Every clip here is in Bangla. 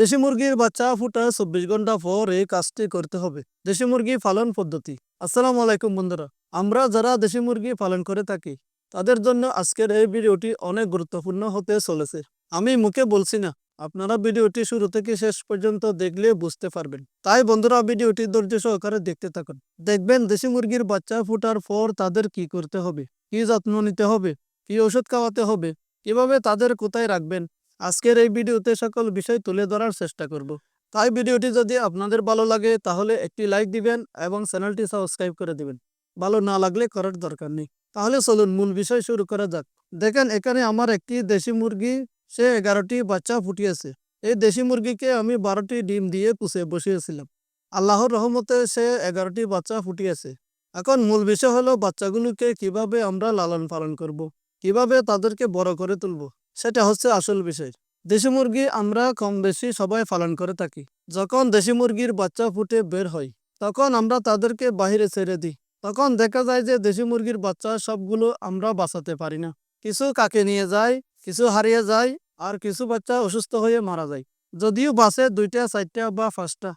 দেশি মুরগির বাচ্চা ফুটার চব্বিশ ঘণ্টা পর এই কাজটি করতে হবে। দেশি মুরগি পালন পদ্ধতি। আসসালামু আলাইকুম বন্ধুরা, আমরা যারা দেশি মুরগি পালন করে থাকি, তাদের জন্য আজকের এই ভিডিওটি অনেক গুরুত্বপূর্ণ হতে চলেছে। আমি মুখে বলছি না, আপনারা ভিডিওটি শুরু থেকে শেষ পর্যন্ত দেখলে বুঝতে পারবেন। তাই বন্ধুরা, ভিডিওটি ধৈর্য সহকারে দেখতে থাকুন। দেখবেন, দেশি মুরগির বাচ্চা ফুটার পর তাদের কি করতে হবে, কি যত্ন নিতে হবে, কি ওষুধ খাওয়াতে হবে, কীভাবে তাদের কোথায় রাখবেন আজকের এই ভিডিওতে সকল বিষয় তুলে ধরার চেষ্টা করব। তাই ভিডিওটি যদি আপনাদের ভালো লাগে, তাহলে একটি লাইক দিবেন এবং চ্যানেলটি সাবস্ক্রাইব করে দিবেন। ভালো না লাগলে করার দরকার নেই। তাহলে চলুন মূল বিষয় শুরু করা যাক। দেখেন, এখানে আমার একটি দেশি মুরগি, সে এগারোটি বাচ্চা ফুটিয়েছে। এই দেশি মুরগিকে আমি বারোটি ডিম দিয়ে পুষে বসিয়েছিলাম। আল্লাহর রহমতে সে এগারোটি বাচ্চা ফুটিয়েছে। এখন মূল বিষয় হলো, বাচ্চাগুলোকে কীভাবে আমরা লালন পালন করব। কীভাবে তাদেরকে বড় করে তুলব? সেটা হচ্ছে আসল বিষয়। দেশি মুরগি আমরা কম বেশি সবাই পালন করে থাকি। যখন দেশি মুরগির বাচ্চা ফুটে বের হয়, তখন আমরা তাদেরকে বাহিরে ছেড়ে দিই। তখন দেখা যায় যে দেশি মুরগির বাচ্চা সবগুলো আমরা বাঁচাতে পারি না। কিছু কাকে নিয়ে যায়, কিছু হারিয়ে যায়, আর কিছু বাচ্চা অসুস্থ হয়ে মারা যায়। যদিও বাসে দুইটা, চারটা বা পাঁচটা।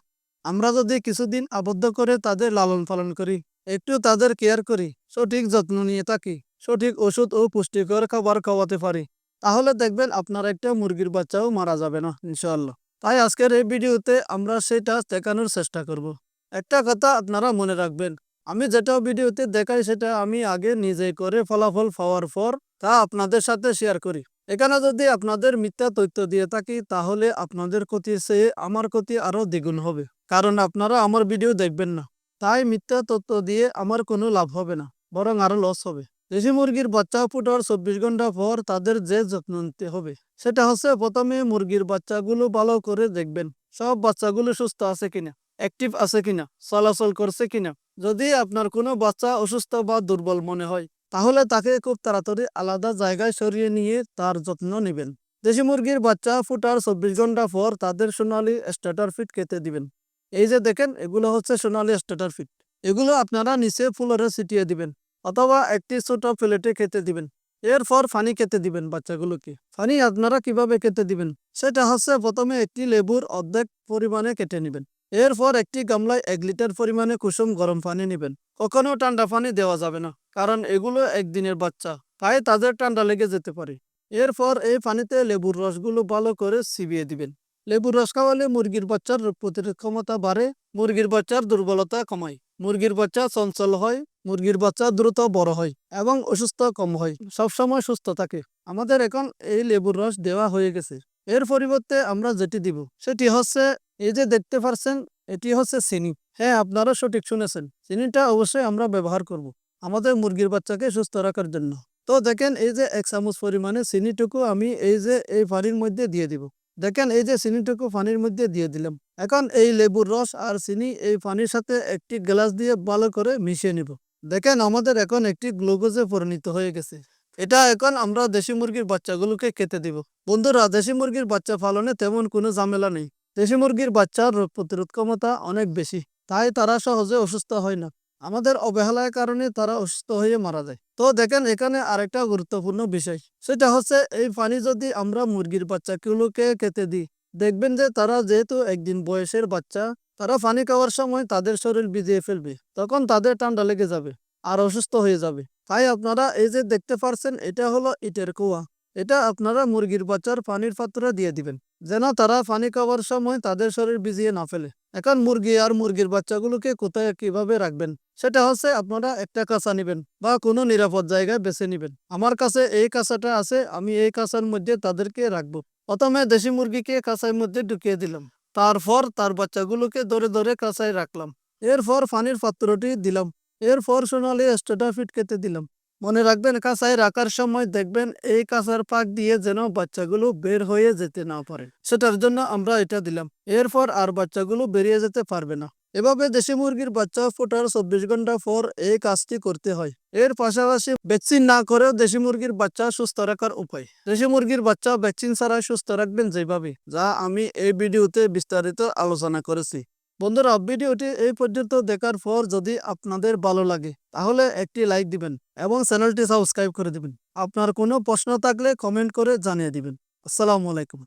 আমরা যদি কিছুদিন আবদ্ধ করে তাদের লালন পালন করি, একটু তাদের কেয়ার করি, সঠিক যত্ন নিয়ে থাকি, সঠিক ওষুধ ও পুষ্টিকর খাবার খাওয়াতে পারি। তাহলে দেখবেন আপনার একটা মুরগির বাচ্চাও মারা যাবে না, ইনশাআল্লাহ। তাই আজকের এই ভিডিওতে আমরা সেটা দেখানোর চেষ্টা করব। একটা কথা আপনারা মনে রাখবেন, আমি যেটা ভিডিওতে দেখাই সেটা আমি আগে নিজে করে ফলাফল পাওয়ার পর তা আপনাদের সাথে শেয়ার করি। এখানে যদি আপনাদের মিথ্যা তথ্য দিয়ে থাকি, তাহলে আপনাদের ক্ষতি চেয়ে আমার ক্ষতি আরও দ্বিগুণ হবে, কারণ আপনারা আমার ভিডিও দেখবেন না। তাই মিথ্যা তথ্য দিয়ে আমার কোনো লাভ হবে না, বরং আরও লস হবে। দেশি মুরগির বাচ্চা ফুটার চব্বিশ ঘণ্টা পর তাদের যে যত্ন নিতে হবে, সেটা হচ্ছে প্রথমে মুরগির বাচ্চাগুলো ভালো করে দেখবেন, সব বাচ্চাগুলো সুস্থ আছে কিনা অ্যাক্টিভ আছে কিনা, চলাচল করছে কিনা। যদি আপনার কোনো বাচ্চা অসুস্থ বা দুর্বল মনে হয়, তাহলে তাকে খুব তাড়াতাড়ি আলাদা জায়গায় সরিয়ে নিয়ে তার যত্ন নেবেন। দেশি মুরগির বাচ্চা ফুটার চব্বিশ ঘণ্টা পর তাদের সোনালি স্টার্টার ফিট কেটে দিবেন। এই যে দেখেন, এগুলো হচ্ছে সোনালি স্টার্টার ফিট এগুলো আপনারা নিচে ফুলরে ছিটিয়ে দিবেন। অথবা একটি ছোট প্লেটে খেতে দিবেন। এরপর ফানি খেতে দিবেন বাচ্চাগুলোকে। ফানি আপনারা কীভাবে খেতে দিবেন? সেটা হচ্ছে প্রথমে একটি লেবুর অর্ধেক পরিমাণে কেটে নেবেন। এরপর একটি গামলায় এক লিটার পরিমাণে কুসুম গরম পানি নেবেন। কখনো ঠান্ডা পানি দেওয়া যাবে না, কারণ এগুলো একদিনের বাচ্চা, তাই তাদের ঠান্ডা লেগে যেতে পারে। এরপর এই পানিতে লেবুর রসগুলো ভালো করে চিবিয়ে দিবেন। লেবুর রস খাওয়ালে মুরগির বাচ্চার রোগ প্রতিরোধ ক্ষমতা বাড়ে, মুরগির বাচ্চার দুর্বলতা কমায়। মুরগির বাচ্চা চঞ্চল হয়, মুরগির বাচ্চা দ্রুত বড় হয় এবং অসুস্থ কম হয়। সবসময় সুস্থ থাকে। আমাদের এখন এই লেবুর রস দেওয়া হয়ে গেছে। এর পরিবর্তে আমরা যেটি দিব, সেটি হচ্ছে, এই যে দেখতে পারছেন, এটি হচ্ছে চিনি। হ্যাঁ আপনারা সঠিক শুনেছেন। চিনিটা অবশ্যই আমরা ব্যবহার করব। আমাদের মুরগির বাচ্চাকে সুস্থ রাখার জন্য। তো দেখেন, এই যে এক চামচ পরিমাণে চিনিটুকু আমি এই যে, এই পানির মধ্যে দিয়ে দিব। দেখেন, এই যে চিনিটুকু পানির মধ্যে দিয়ে দিলাম। এখন এই লেবুর রস আর চিনি এই পানির সাথে একটি গ্লাস দিয়ে ভালো করে মিশিয়ে নিব। দেখেন আমাদের এখন একটি গ্লুকোজে পরিণত হয়ে গেছে। এটা এখন আমরা দেশি মুরগির বাচ্চাগুলোকে খেতে দিব। বন্ধুরা, দেশি মুরগির বাচ্চা পালনে তেমন কোনো ঝামেলা নেই। দেশি মুরগির বাচ্চার রোগ প্রতিরোধ ক্ষমতা অনেক বেশি, তাই তারা সহজে অসুস্থ হয় না। আমাদের অবহেলার কারণে তারা অসুস্থ হয়ে মারা যায়। তো দেখেন এখানে আরেকটা গুরুত্বপূর্ণ বিষয়, সেটা হচ্ছে এই পানি যদি আমরা মুরগির বাচ্চাগুলোকে খেতে দিই দেখবেন যে তারা যেহেতু একদিন বয়সের বাচ্চা, তারা পানি খাওয়ার সময় তাদের শরীর ভিজিয়ে ফেলবে। তখন তাদের ঠান্ডা লেগে যাবে আর অসুস্থ হয়ে যাবে। তাই আপনারা এই যে দেখতে পারছেন, এটা হলো ইটের কুয়া। এটা আপনারা মুরগির বাচ্চার পানির পাত্রে দিয়ে দিবেন, যেন তারা পানি খাওয়ার সময় তাদের শরীর ভিজিয়ে না ফেলে। এখন মুরগি আর মুরগির বাচ্চাগুলোকে কোথায় কীভাবে রাখবেন? সেটা হচ্ছে আপনারা একটা কাঁচা নেবেন বা কোনো নিরাপদ জায়গায় বেছে নেবেন। আমার কাছে এই কাঁচাটা আছে, আমি এই কাঁচার মধ্যে তাদেরকে রাখব। প্রথমে দেশি মুরগিকে কাঁচার মধ্যে ঢুকিয়ে দিলাম। তারপর তার বাচ্চাগুলোকে ধরে ধরে কাঁচায় রাখলাম। এরপর পানির পাত্রটি দিলাম। এরপর সোনালি স্টেটাফিট কেটে দিলাম। মনে রাখবেন কাঁচায় রাখার সময় দেখবেন এই কাঁচার পাক দিয়ে যেন বাচ্চাগুলো বের হয়ে যেতে না পারে। সেটার জন্য আমরা এটা দিলাম। এরপর আর বাচ্চাগুলো বেরিয়ে যেতে পারবে না। এভাবে দেশি মুরগির বাচ্চা ফোটার চব্বিশ ঘণ্টা পর এই কাজটি করতে হয়। এর পাশাপাশি ভ্যাকসিন না করেও দেশি মুরগির বাচ্চা সুস্থ রাখার উপায়। দেশি মুরগির বাচ্চা ভ্যাকসিন ছাড়া সুস্থ রাখবেন যেভাবে, যা আমি এই ভিডিওতে বিস্তারিত আলোচনা করেছি। বন্ধুরা, ভিডিওটি এই পর্যন্ত দেখার পর যদি আপনাদের ভালো লাগে, তাহলে একটি লাইক দিবেন এবং চ্যানেলটি সাবস্ক্রাইব করে দিবেন। আপনার কোনো প্রশ্ন থাকলে কমেন্ট করে জানিয়ে দিবেন। আসসালামু আলাইকুম।